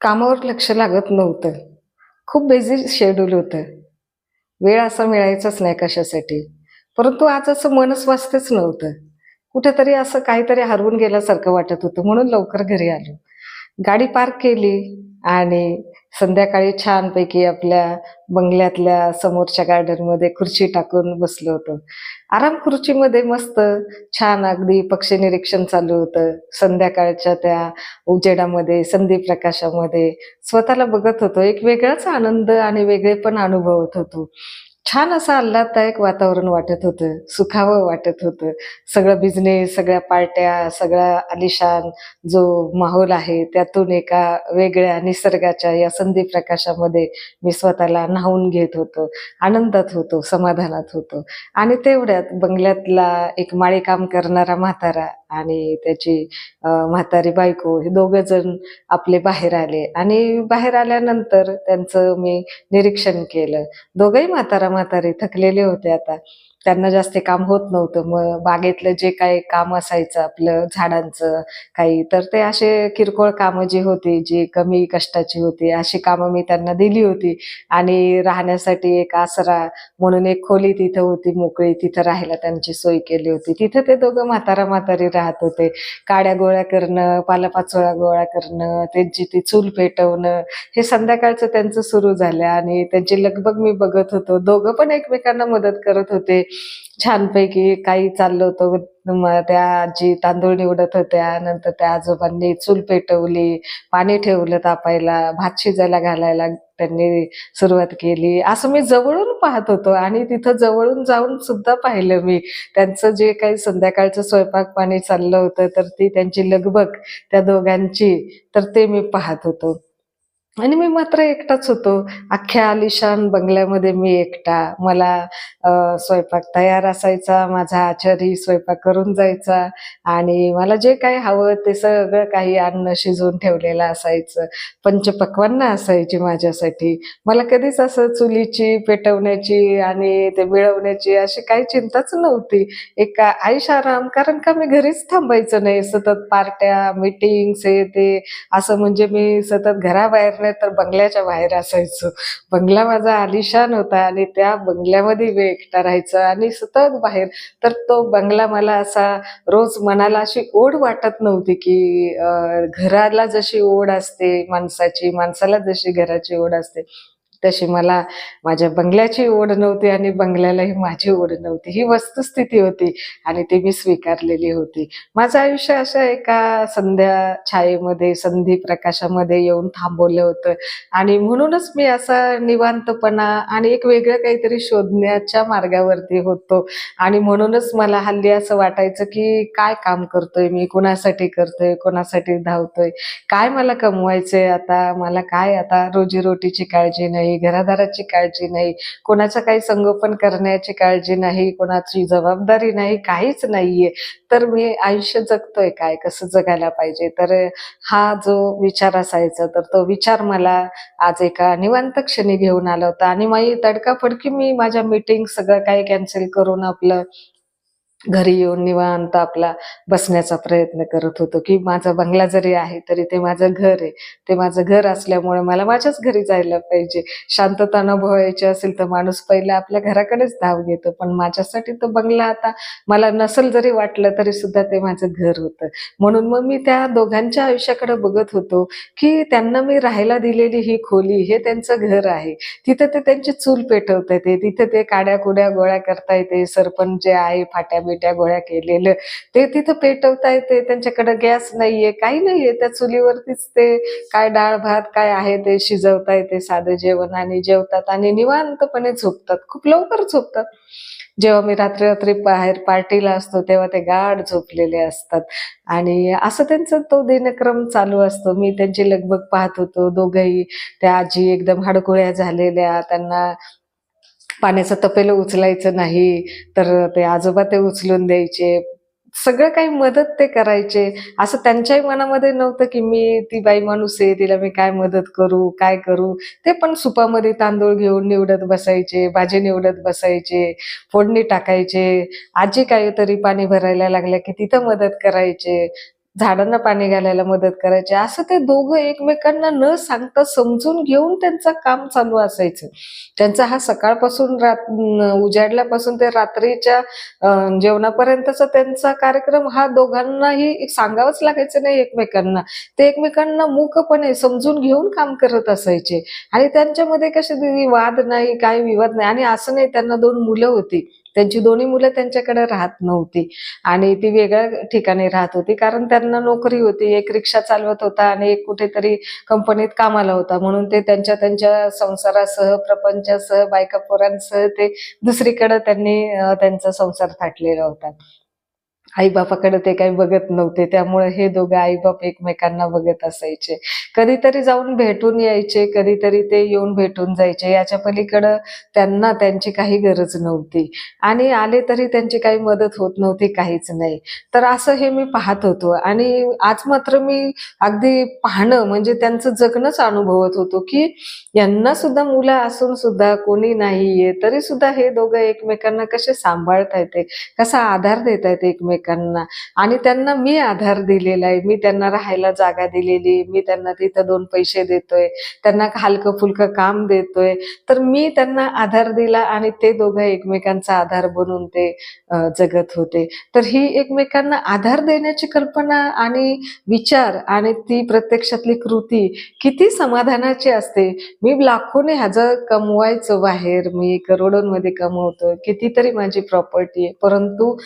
कामावर लक्ष लागत नव्हतं. खूप बेझी शेड्यूल होतं. वेळ असा मिळायचाच नाही कशासाठी. परंतु आज असं मनच वाचतच नव्हतं. कुठेतरी असं काहीतरी हरवून गेल्यासारखं वाटत होतं म्हणून लवकर घरी आलो. गाडी पार्क केली आणि संध्याकाळी छानपैकी आपल्या बंगल्यातल्या समोरच्या गार्डनमध्ये खुर्ची टाकून बसलो होतो. आराम खुर्चीमध्ये मस्त छान अगदी पक्षी निरीक्षण चालू होतं. संध्याकाळच्या त्या उजेडामध्ये संधी प्रकाशामध्ये स्वतःला बघत होतो. एक वेगळाच आनंद आणि वेगळे पण अनुभवत होतो. छान असं आल्हाददायक वातावरण वाटत होतं सुखावं वाटत होतं. सगळं बिझनेस सगळ्या पार्ट्या सगळा आलिशान जो माहोल आहे त्यातून एका वेगळ्या निसर्गाच्या या संधी प्रकाशामध्ये मी स्वतःला न्हावून घेत होतो आनंदात होतो समाधानात होतो. आणि तेवढ्यात बंगल्यातला एक माळी काम करणारा म्हातारा आणि त्याची म्हातारी बायको हे दोघं जण आपले बाहेर आले. आणि बाहेर आल्यानंतर त्यांचं मी निरीक्षण केलं. दोघंही म्हातारा म्हातारी थकलेले होते आता. त्यांना जास्त काम होत नव्हतं. मग बागेतलं जे काही काम असायचं आपलं झाडांचं काही तर ते असे किरकोळ कामं जी होती जी कमी कष्टाची होती अशी कामं मी त्यांना दिली होती. आणि राहण्यासाठी एक आसरा म्हणून एक खोली तिथं होती मोकळी. तिथं राहायला त्यांची सोय केली होती. तिथं ते दोघं म्हातारा म्हातारी राहत होते. काड्या गोळ्या करणं पालापाचोळा गोळा करणं त्यांची ती चूल पेटवणं हे संध्याकाळचं त्यांचं सुरू झालं. आणि त्यांची लगबग मी बघत होतो. दोघं पण एकमेकांना मदत करत होते. छानपैकी काही चाललं होतं. त्या आजी तांदूळ निवडत होत्या. नंतर त्या आजोबांनी चूल पेटवली पाणी ठेवलं तापायला भात शिजायला घालायला त्यांनी सुरुवात केली. असं मी जवळून पाहत होतो आणि तिथं जवळून जाऊन सुद्धा पाहिलं मी. त्यांचं जे काही संध्याकाळचं स्वयंपाक पाणी चाललं होतं तर ती त्यांची लगबग त्या दोघांची तर ते मी पाहत होतो. आणि मी मात्र एकटाच होतो. अख्ख्या आलिशान बंगल्यामध्ये मी एकटा. मला स्वयंपाक तयार असायचा. माझा आचारी स्वयंपाक करून जायचा. आणि मला जे काही हवं ते सगळं काही अन्न शिजवून ठेवलेलं असायचं. पंचपक्वान्न असायची माझ्यासाठी. मला कधीच असं चुलीची पेटवण्याची आणि ते मिळवण्याची अशी काही चिंताच नव्हती. एक आईश आराम कारण का मी घरीच थांबायचं नाही. सतत पार्ट्या मीटिंग्स हे ते. असं म्हणजे मी सतत घराबाहेर नाही तर बंगल्याच्या बाहेर असायचो. बंगला माझा आलिशान होता आणि त्या बंगल्यामध्ये वेळ एकटा राहायचा आणि सतत बाहेर. तर तो बंगला मला असा रोज मनाला अशी ओढ वाटत नव्हती की घराला जशी ओढ असते माणसाची माणसाला जशी घराची ओढ असते. तशी मला माझ्या बंगल्याची ओढ नव्हती आणि बंगल्यालाही माझी ओढ नव्हती. ही वस्तुस्थिती होती आणि ती मी स्वीकारलेली होती. माझं आयुष्य असं एका संध्या छायेमध्ये संधी प्रकाशामध्ये येऊन थांबवलं होतं. आणि म्हणूनच मी असा निवांतपणा आणि एक वेगळं काहीतरी शोधण्याच्या मार्गावरती होतो. आणि म्हणूनच मला हल्ली असं वाटायचं की काय काम करतोय मी? कोणासाठी करतोय? कोणासाठी धावतोय? काय मला कमवायचंय आता? मला काय आता रोजीरोटीची काळजी नाही? घरादाराची काळजी नाही कोणाचं काही संगोपन करण्याची काळजी नाही कोणाची जबाबदारी नाही काहीच नाहीये. तर मी आयुष्य जगतोय काय कसं जगायला पाहिजे? तर हा जो विचार असायचा तर तो विचार मला आज एका निवांत क्षणी घेऊन आला होता. आणि माझी तडकाफडकी मी माझ्या मीटिंग सगळं काही कॅन्सल करून आपलं घरी येऊन निवांत आपला बसण्याचा प्रयत्न करत होतो की माझा बंगला जरी आहे तरी ते माझं घर आहे. ते माझं घर असल्यामुळे मला माझ्याच घरी जायला पाहिजे. शांतता अनुभवायची असेल तर माणूस पहिला आपल्या घराकडेच धाव घेतो. पण माझ्यासाठी तो बंगला आता मला नसल जरी वाटलं तरी सुद्धा ते माझं घर होतं. म्हणून मग मी त्या दोघांच्या आयुष्याकडे बघत होतो की त्यांना मी राहायला दिलेली ही खोली हे त्यांचं घर आहे. तिथं ते त्यांची चूल पेटवता येते तिथं ते काड्या कुड्या गोळ्या करता येते सरपंच जे आहे फाट्या मिठ्या गोळ्या केलेलं. ते तिथं पेटवता येते त्यांच्याकडे गॅस नाहीये काही नाहीये त्या चुलीवरतीच ते काय डाळ भात काय आहे ते शिजवता येते साधं जेवण आणि जेवतात आणि निवांतपणे झोपतात खूप लवकर झोपतात. जेव्हा मी रात्री रात्री बाहेर पार्टीला असतो तेव्हा ते गाढ झोपलेले असतात. आणि असं त्यांचा तो दिनक्रम चालू असतो. मी त्यांची लगबग पाहत होतो दोघंही त्या आजी एकदम हडकुळ्या झालेल्या त्यांना पाण्याचं तपेलं उचलायचं नाही तर ते आजोबा ते उचलून द्यायचे. सगळं काही मदत ते करायचे. असं त्यांच्याही मनामध्ये नव्हतं की मी ती बाई माणूस आहे तिला मी काय मदत करू काय करू? ते पण सुपामध्ये तांदूळ घेऊन निवडत बसायचे भाजी निवडत बसायचे फोडणी टाकायचे. आजी काहीतरी पाणी भरायला लागल्या की तिथं मदत करायचे. झाडांना पाणी घालायला मदत करायचे. असं ते दोघं एकमेकांना न सांगता समजून घेऊन त्यांचं काम चालू असायचं. त्यांचा हा सकाळपासून रात उजाडल्यापासून ते रात्रीच्या जेवणापर्यंतचा त्यांचा कार्यक्रम हा दोघांनाही सांगावंच लागायचं नाही एकमेकांना. ते एकमेकांना मूकपणे समजून घेऊन काम करत असायचे. आणि त्यांच्यामध्ये कसे वाद नाही काही विवाद नाही. आणि असं नाही त्यांना दोन मुलं होती. त्यांची दोन्ही मुलं त्यांच्याकडे राहत नव्हती. आणि ती वेगळ्या ठिकाणी राहत होती. कारण त्यांना नोकरी होती. एक रिक्षा चालवत होता आणि एक कुठेतरी कंपनीत कामाला होता. म्हणून ते त्यांच्या त्यांच्या संसारासह प्रपंचासह बायका पोरांसह ते दुसरीकडे त्यांनी त्यांचा संसार थाटलेला होता. आईबापाकडे ते काही बघत नव्हते. त्यामुळे हे दोघं आईबाप एकमेकांना बघत असायचे. कधीतरी जाऊन भेटून यायचे कधीतरी ते येऊन भेटून जायचे. याच्या पलीकडं त्यांना त्यांची काही गरज नव्हती. आणि आले तरी त्यांची काही मदत होत नव्हती काहीच नाही. तर असं हे मी पाहत होतो. आणि आज मात्र मी अगदी पाहणं म्हणजे त्यांचं जगणंच अनुभवत होतो की यांना सुद्धा मुलं असून सुद्धा कोणी नाहीये. तरी सुद्धा हे दोघं एकमेकांना कसे सांभाळता येते कसा आधार देता येते एकमेक एकमेकांना. आणि त्यांना मी आधार दिलेला आहे. मी त्यांना राहायला जागा दिलेली मी त्यांना तिथं दोन पैसे देतोय. त्यांना हलकं फुलकं काम देतोय. तर मी त्यांना आधार दिला आणि ते दोघं एकमेकांचा आधार बनून ते जगत होते. तर ही एकमेकांना आधार देण्याची कल्पना आणि विचार आणि ती प्रत्यक्षातली कृती किती समाधानाची असते. मी लाखोने हजार कमवायचं बाहेर. मी करोडोंमध्ये कमवतोय. कितीतरी माझी प्रॉपर्टी आहे. परंतु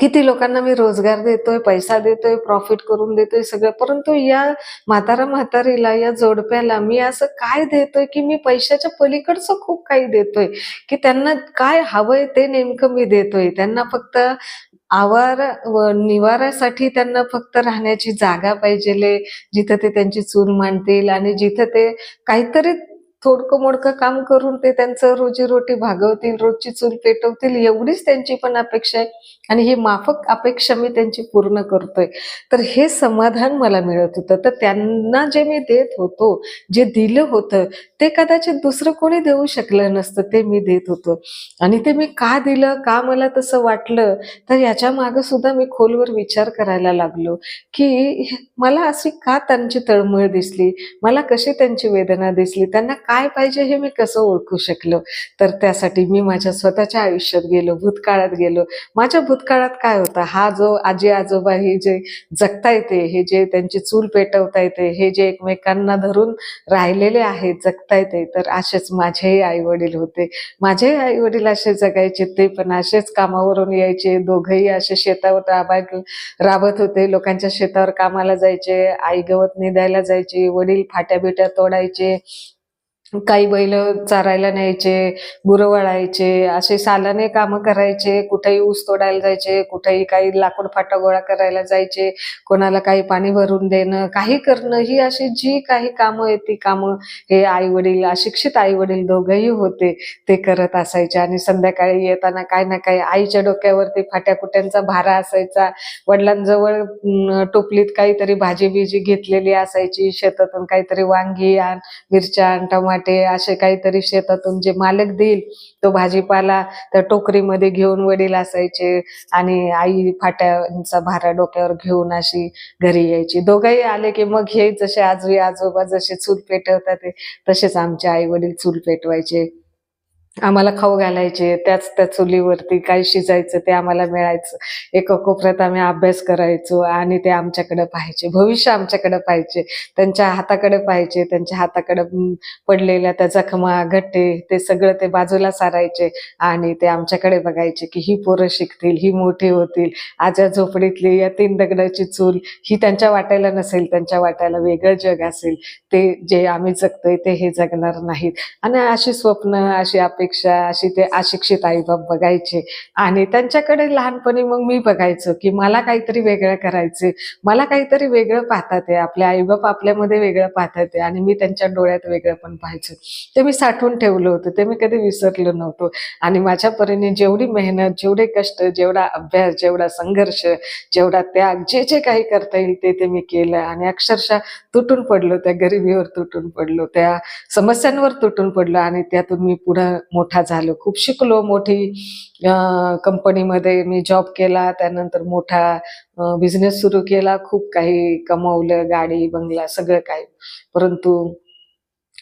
किती लोकांना मी रोजगार देतोय पैसा देतोय प्रॉफिट करून देतोय सगळं. परंतु या म्हातारा म्हातारीला या जोडप्याला मी असं काय देतोय की मी पैशाच्या पलीकडचं खूप काही देतोय. की त्यांना काय हवंय ते नेमकं मी देतोय. त्यांना फक्त आवार व निवारासाठी त्यांना फक्त राहण्याची जागा पाहिजे जिथं ते त्यांची चूल मांडतील आणि जिथं ते काहीतरी थोडकं मोडकं काम करून ते त्यांचं रोजीरोटी भागवतील रोजची चूल पेटवतील एवढीच त्यांची पण अपेक्षा आहे. आणि ही माफक अपेक्षा मी त्यांची पूर्ण करतोय. तर हे समाधान मला मिळत होतं. तर त्यांना जे मी देत होतो जे दिलं होतं ते कदाचित दुसरं कोणी देऊ शकलं नसतं ते मी देत होतो. आणि ते मी का दिलं का मला तसं वाटलं तर याच्या मागं सुद्धा मी खोलवर विचार करायला लागलो की मला अशी का त्यांची तळमळ दिसली? मला कशी त्यांची वेदना दिसली? त्यांना काय पाहिजे हे मी कसं ओळखू शकलो? तर त्यासाठी मी माझ्या स्वतःच्या आयुष्यात गेलो भूतकाळात गेलो. माझ्या भूतकाळात काय होतं? हा जो आजी आजोबा हे जे जगता येते हे जे त्यांची चूल पेटवता येते हे जे एकमेकांना धरून राहिलेले आहेत जगता येते तर असेच माझेही आई वडील होते. माझेही आई वडील असे जगायचे ते पण असेच कामावरून यायचे. दोघंही असे शेतावर राबाय राबत होते. लोकांच्या शेतावर कामाला जायचे आई गवत निदायला जायची वडील फाट्या बिट्या तोडायचे काही बैल चारायला न्यायचे गुरं वळायचे असे सालाने कामं करायचे कुठेही ऊस तोडायला जायचे कुठेही काही लाकूड फाटा गोळा करायला जायचे कोणाला काही पाणी भरून देणं काही करणं ही अशी जी काही कामं आहेत ती कामं हे आई वडील अशिक्षित आई वडील दोघंही होते ते करत असायचे. आणि संध्याकाळी येताना काय ना काही आईच्या डोक्यावरती फाट्या कुट्यांचा भारा असायचा. वडिलांजवळ टोपलीत काहीतरी भाजी बिजी घेतलेली असायची. शेतातून काहीतरी वांगी आण मिरच्या आण टमाट असे काहीतरी शेतातून जे मालक देईल तो भाजीपाला त्या टोकरीमध्ये घेऊन वडील असायचे आणि आई फाट्यांचा भारा डोक्यावर घेऊन अशी घरी यायची. दोघंही आले की मग हे जसे आजोबी आजोबा जसे चूल पेटवतात तसेच आमचे आई वडील चूल पेटवायचे. आम्हाला खाऊ घालायचे त्याच त्या चुलीवरती काय शिजायचं ते आम्हाला मिळायचं. एका कोपऱ्यात आम्ही अभ्यास करायचो आणि ते आमच्याकडे पाहायचे. भविष्य आमच्याकडे पाहायचे. त्यांच्या हाताकडे पाहायचे त्यांच्या हाताकडे पडलेल्या त्या जखमा घट्टे ते सगळं ते बाजूला सारायचे आणि ते आमच्याकडे बघायचे की ही पोरं शिकतील ही मोठी होतील. आजच्या झोपडीतली या तीन दगडाची चूल ही त्यांच्या वाटायला नसेल त्यांच्या वाटायला वेगळं जग असेल. ते जे आम्ही जगतोय ते हे जगणार नाहीत. आणि अशी स्वप्न अशी अपेक्षा अशी ते अशिक्षित आईबाप बघायचे. आणि त्यांच्याकडे लहानपणी मग मी बघायचो की मला काहीतरी वेगळं करायचे मला काहीतरी वेगळं पाहतात आहे आपले आईबाप आपल्यामध्ये वेगळं पाहतात आहे आणि मी त्यांच्या डोळ्यात वेगळं पण पाहायचो. ते मी साठवून ठेवलं होतं. ते मी कधी विसरलो नव्हतो. आणि माझ्या परीने जेवढी मेहनत जेवढे कष्ट जेवढा अभ्यास जेवढा संघर्ष जेवढा त्याग जे जे काही करता येईल ते ते मी केलं. आणि अक्षरशः तुटून पडलो. त्या गरिबीवर तुटून पडलो. त्या समस्यांवर तुटून पडलो. आणि त्यातून मी पुढं मोठा झालो. खूप शिकलो मोठी कंपनीमध्ये मी जॉब केला. त्यानंतर मोठा बिझनेस सुरू केला. खूप काही कमवलं गाडी बंगला सगळं काही. परंतु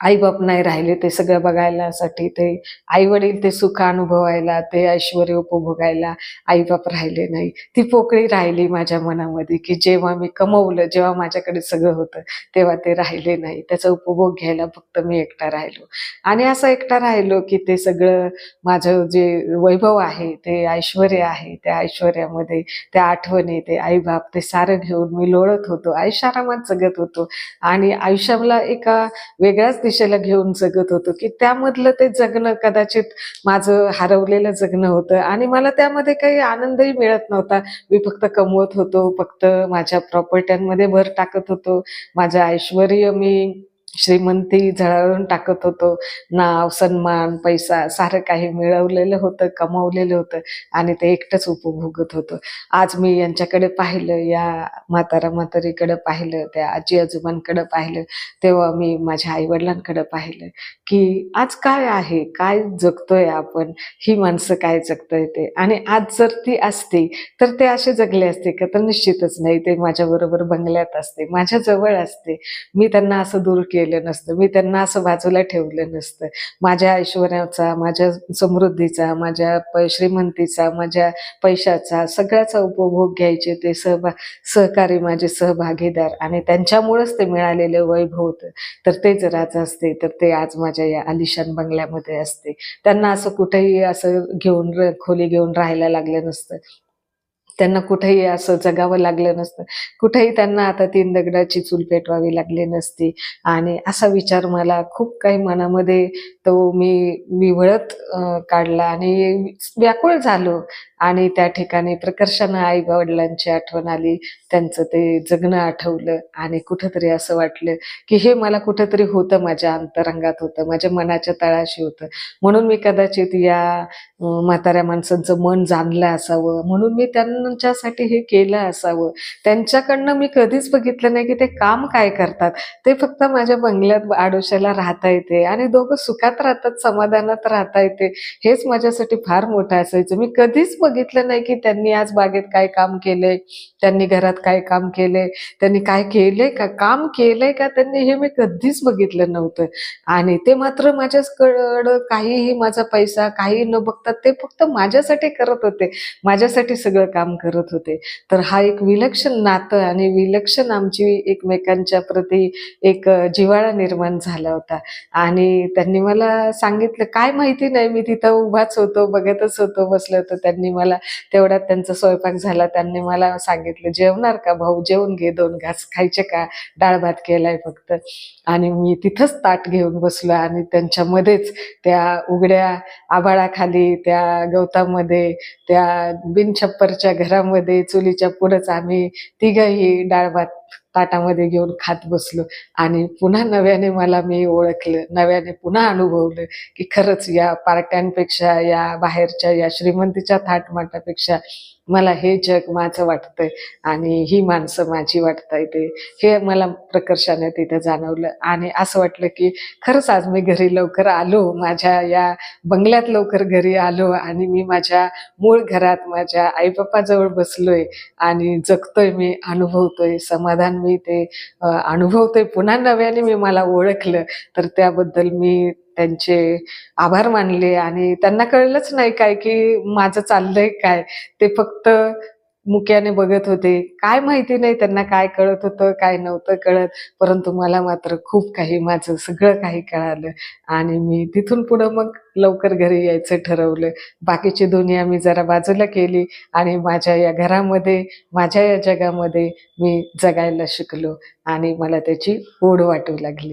आईबाप नाही राहिले ते सगळं बघायलासाठी ते आई वडील ते सुख अनुभवायला ते ऐश्वर उपभोगायला आई बाप राहिले नाही. ती पोकळी राहिली माझ्या मनामध्ये की जेव्हा मी कमवलं जेव्हा माझ्याकडे सगळं होतं तेव्हा ते राहिले नाही. त्याचा उपभोग घ्यायला फक्त मी एकटा राहिलो. आणि असं एकटा राहिलो की ते सगळं माझं जे वैभव आहे ते ऐश्वर आहे त्या ऐश्वर्यामध्ये त्या आठवणी ते आई बाप ते सारं घेऊन मी लोळत होतो आयुष्यारामात जगत होतो. आणि आयुष्याला एका वेगळ्याच दिशेला घेऊन जगत होतो की त्यामधलं ते जगणं कदाचित माझं हरवलेलं जगणं होतं. आणि मला त्यामध्ये काही आनंदही मिळत नव्हता. मी फक्त कमवत होतो फक्त माझ्या प्रॉपर्ट्यांमध्ये भर टाकत होतो. माझं ऐश्वर मी श्रीमंती झळाळून टाकत होतो. नाव सन्मान पैसा सारं काही मिळवलेलं होतं कमवलेलं होतं आणि ते एकटंच उपभोगत होतं. आज मी यांच्याकडे पाहिलं या म्हातारा म्हातारीकडे पाहिलं त्या आजी आजोबांकडे पाहिलं तेव्हा मी माझ्या आईवडिलांकडे पाहिलं की आज काय आहे? काय जगतोय आपण? ही माणसं काय जगतोय ते? आणि आज जर ती असती तर ते असे जगले असते का? तर निश्चितच नाही. ते माझ्याबरोबर बंगल्यात असते माझ्या जवळ असते. मी त्यांना असं दूर केलं नसतं. मी त्यांना असं बाजूला ठेवलं नसतं. माझ्या ऐश्वर्याचा माझ्या समृद्धीचा माझ्या प श्रीमंतीचा माझ्या पैशाचा सगळ्याचा उपभोग घ्यायचे ते सहभा सहकारी माझे सहभागीदार आणि त्यांच्यामुळेच ते मिळालेलं वैभव होतं. तर ते जर आज असते तर ते आज माझ्या या आलिशान बंगल्यामध्ये असते. त्यांना असं कुठेही असं घेऊन खोली घेऊन राहायला लागलं नसतं. त्यांना कुठेही असं जगावं लागलं नसतं. कुठेही त्यांना आता तीन दगडाची चूल पेटवावी लागली नसती. आणि असा विचार मला खूप काही मनामध्ये तो मी विवळत काढला आणि व्याकुळ झालो. आणि त्या ठिकाणी प्रकर्षानं आई वडिलांची आठवण आली. त्यांचं ते जगणं आठवलं आणि कुठंतरी असं वाटलं की हे मला कुठंतरी होतं माझ्या अंतरंगात होतं माझ्या मनाच्या तळाशी होतं. म्हणून मी कदाचित या म्हाताऱ्या माणसांचं मन जाणलं असावं. म्हणून मी त्यांच्यासाठी हे केलं असावं. त्यांच्याकडनं मी कधीच बघितलं नाही की ते काम काय करतात. ते फक्त माझ्या बंगल्यात आडोशाला राहता येते आणि दोघं सुखात राहतात समाधानात राहता येते. हेच माझ्यासाठी फार मोठं असायचं. मी कधीच बघितलं नाही की त्यांनी आज बागेत काय काम केलंय त्यांनी घरात काय काम केलंय त्यांनी काय केलंय का काम केलंय का त्यांनी हे मी कधीच बघितलं नव्हतं. आणि ते मात्र माझ्याकडं काहीही माझा पैसा काही न बघता ते फक्त माझ्यासाठी करत होते. माझ्यासाठी सगळं काम करत होते. तर हा एक विलक्षण नातं आणि विलक्षण आमची एकमेकांच्या प्रती एक जिवाळा जिव्हाळा निर्माण झाला होता. आणि त्यांनी मला सांगितलं काय माहिती नाही मी तिथं उभाच होतो बघतच होतो बसलं होतं. त्यांनी मला तेवढ्यात त्यांचा स्वयंपाक झाला. त्यांनी मला सांगितलं जेवणार का भाऊ? जेवून घे दोन घास खायचे का? डाळ भात केलाय फक्त. आणि मी तिथंच ताट घेऊन बसलो आणि त्यांच्यामध्येच त्या उघड्या आभाळाखाली त्या गवतामध्ये त्या बिनछप्परच्या घरामध्ये चुलीच्या पुढंच आम्ही तिघही डाळ भात ताटामध्ये घेऊन खात बसलो. आणि पुन्हा नव्याने मला मी ओळखलं नव्याने पुन्हा अनुभवलं की खरंच या पार्ट्यांपेक्षा या बाहेरच्या या श्रीमंतीच्या थाटमाटापेक्षा मला हे जग माझं वाटतंय आणि ही माणसं माझी वाटताय ते. हे मला प्रकर्षाने तिथं जाणवलं आणि असं वाटलं की खरंच आज मी घरी लवकर आलो माझ्या या बंगल्यात लवकर घरी आलो आणि मी माझ्या मूळ घरात माझ्या आईबापाजवळ बसलोय आणि जगतोय मी अनुभवतोय समाधान मी ते अनुभवते. पुन्हा नव्याने मी मला ओळखलं. तर त्याबद्दल मी त्यांचे आभार मानले आणि त्यांना कळलंच नाही काय की माझं चाललंय काय. ते फक्त मुक्याने बघत होते. काय माहिती नाही त्यांना काय कळत होतं काय नव्हतं कळत. परंतु मला मात्र खूप काही माझं सगळं काही कळालं. आणि मी तिथून पुढं मग लवकर घरी यायचं ठरवलं. बाकीची दुनिया मी जरा बाजूला केली आणि माझ्या या घरामध्ये माझ्या या जगामध्ये मी जगायला शिकलो आणि मला त्याची ओढ वाटू लागली.